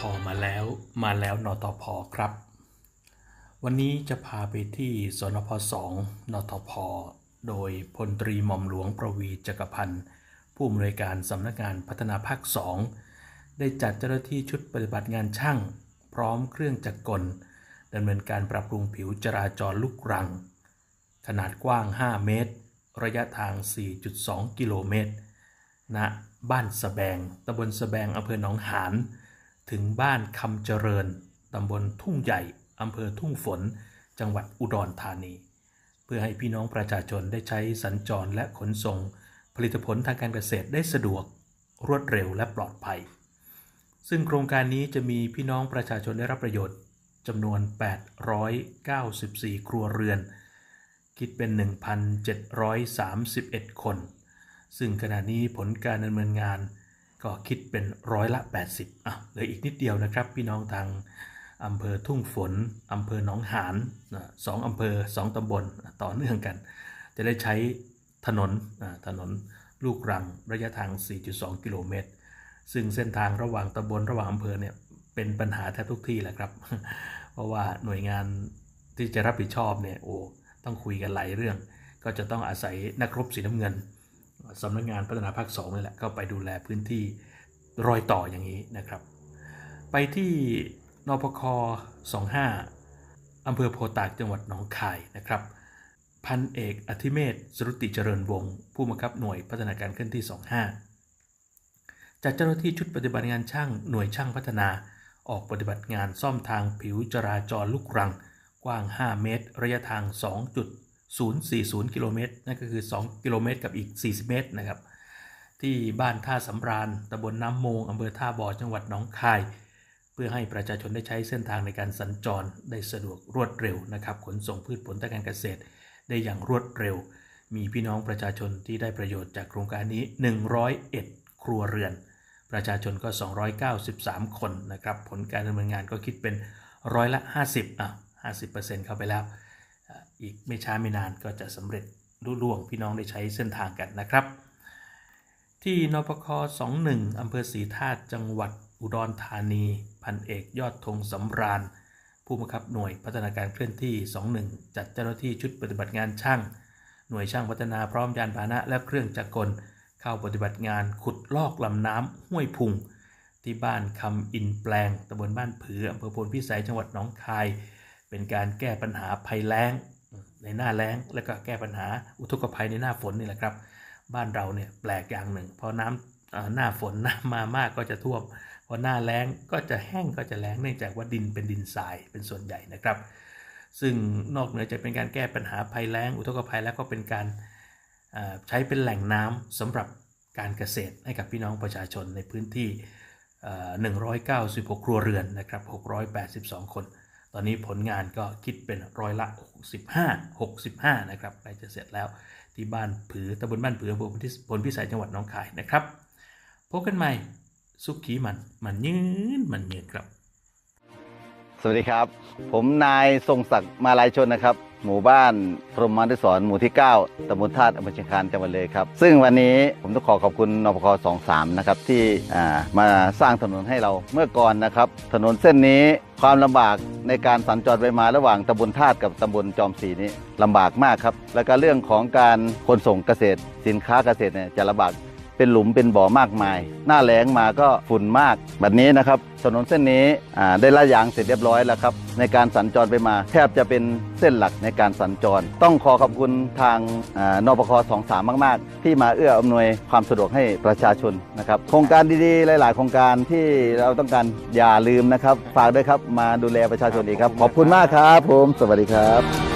นตพมาแล้วมาแล้วนตพครับ วันนี้จะพาไปที่สนพสองนตพโดยพลตรีหม่อมหลวงประวีจักรพันธ์ผู้อำนวยการสำนักงานพัฒนาภาคสองได้จัดเจ้าหน้าที่ชุดปฏิบัติงานช่าง พร้อมเครื่องจักรกลดำเนินการปรับปรุงผิวจราจรลูกรัง ขนาดกว้าง 5 เมตร ระยะทาง 4.2 กิโลเมตรณบ้านสะแบงตำบลสะแบงอำเภอหนองหาน ถึงบ้านคำเจริญตำบลทุ่งใหญ่อำเภอทุ่งฝน จังหวัดอุดรธานี เพื่อให้พี่น้องประชาชนได้ใช้สัญจรและขนส่ง ผลิตผลทางการเกษตรได้สะดวก รวดเร็วและปลอดภัย ซึ่งโครงการนี้จะมีพี่น้องประชาชนได้รับประโยชน์จำนวน 894 ครัวเรือน คิดเป็น 1,731 คน ซึ่งขณะนี้ผลการดำเนินงาน ก็คิดเป็นร้อยละ 80อะเหลืออีกนิดเดียวนะครับ พี่น้องทางอำเภอทุ่งฝนอำเภอหนองหานสองอำเภอสองตำบลต่อเนื่องกัน จะได้ใช้ถนนถนนลูกรังระยะทาง 4.2 กิโลเมตร ซึ่งเส้นทางระหว่างตำบลระหว่างอำเภอเนี่ยเป็นปัญหาแทบทุกที่แหละครับ เพราะว่าหน่วยงานที่จะรับผิดชอบเนี่ยโอ้ต้องคุยกันหลายเรื่อง ก็จะต้องอาศัยนักรบสีน้ำเงิน สำนักงานพัฒนาภาคสองนี่แหละเข้าไปดูแลพื้นที่รอยต่ออย่างนี้นะครับ ไปที่นพค25อำเภอโพตากจังหวัดหนองคายนะครับ พันเอกอธิเมศสรุติเจริญวงศ์ผู้บังคับหน่วยพัฒนาการเคลื่อนที่ 25 จากเจ้าหน้าที่ชุดปฏิบัติงานช่างหน่วยช่างพัฒนาออกปฏิบัติงานซ่อมทางผิวจราจรลูกรัง กว้าง 5 เมตร ระยะทาง 040 กิโลเมตรนั่นก็คือ 2 กิโลเมตรกับอีก 40 เมตรนะครับ ที่บ้านท่าสำราญตำบลน้ำโมงอำเภอท่าบ่อจังหวัดหนองคาย เพื่อให้ประชาชนได้ใช้เส้นทางในการสัญจรได้สะดวกรวดเร็วนะครับ ขนส่งพืชผลทางการเกษตร ได้อย่างรวดเร็ว มีพี่น้องประชาชนที่ได้ประโยชน์จากโครงการนี้ 101 ครัวเรือน ประชาชนก็ 293 คนนะครับ ผลการดำเนินงานก็คิดเป็นร้อยละ 50อะ50%เข้าไปแล้ว อีกไม่ช้าไม่นานก็จะสำเร็จรุ่ล่วงพี่น้องได้ใช้เส้นทางกันนะครับ ที่นปค21อำเภอศรีธาตุจังหวัดอุดรธานี พันเอกยอดธงสำราญ ผู้บังคับหน่วยพัฒนาการเคลื่อนที่ 21 จัดเจ้าหน้าที่ชุดปฏิบัติงานช่าง หน่วยช่างพัฒนาพร้อมยานพาหนะและเครื่องจักรกล เข้าปฏิบัติงานขุดลอกลำน้ำห้วยพุง ที่บ้านคำอินแปลงตำบลบ้านผืออำเภอพนพิสัยจังหวัดหนองคาย เป็นการแก้ปัญหาภัยแล้ง ในหน้าแล้ง และก็แก้ปัญหาอุทกภัยในหน้าฝนนี่แหละครับ บ้านเราเนี่ยแปลกอย่างหนึ่ง พอน้ำเอ่อหน้าฝนน้ำมามากก็จะท่วม พอหน้าแล้งก็จะแห้งก็จะแล้งเนื่องจากว่าดินเป็นดินทรายเป็นส่วนใหญ่นะครับ ซึ่งนอกเหนือจากเป็นการแก้ปัญหาภัยแล้ง อุทกภัยแล้วก็เป็นการใช้เป็นแหล่งน้ำสำหรับการเกษตรให้กับพี่น้องประชาชนในพื้นที่ 196 ครัวเรือนนะครับ 682 คน ตอนนี้ผลงานก็คิดเป็นร้อยละ 65 65 นะครับใกล้จะเสร็จแล้วที่บ้านผือตำบลบ้านผืออำเภอพลพิพลพิสัยจังหวัดน้องคายนะครับพบกันใหม่สุขีมันมันยืนมันยืนครับ สวัสดีครับ ผมนายทรงศักดิ์มาลายชนนะครับ หมู่บ้านพรหมานุสรณ์หมู่ที่ 9ตำบลธาตุอำเภอเชียงคานจังหวัดเลยครับ ซึ่งวันนี้ผมต้องขอขอบคุณนพค23 นะครับ ที่มาสร้างถนนให้เราเมื่อก่อนนะครับ ถนนเส้นนี้ความลำบากในการสัญจรไปมาระหว่างตำบลธาตุกับตำบลจอมศรีนี้ลำบากมากครับ แล้วก็เรื่องของการขนส่งเกษตร สินค้าเกษตรเนี่ยจะลำบาก เป็นหลุมเป็นบ่อมากมาย หน้าแล้งมาก็ฝุ่นมาก แบบนี้นะครับ ถนนเส้นนี้ได้ละยางเสร็จเรียบร้อยแล้วครับ ในการสัญจรไปมา แทบจะเป็นเส้นหลักในการสัญจร ต้องขอขอบคุณทางอ่านปค23มมาก ๆ ที่มาเอื้ออำนวยความสะดวกให้ประชาชนนะครับ โครงการดี ๆ หลาย ๆ โครงการที่เราต้องการอย่าลืมนะครับ ฝากด้วยครับ มาดูแลประชาชนอีกครับ ขอบคุณมากครับผม สวัสดีครับ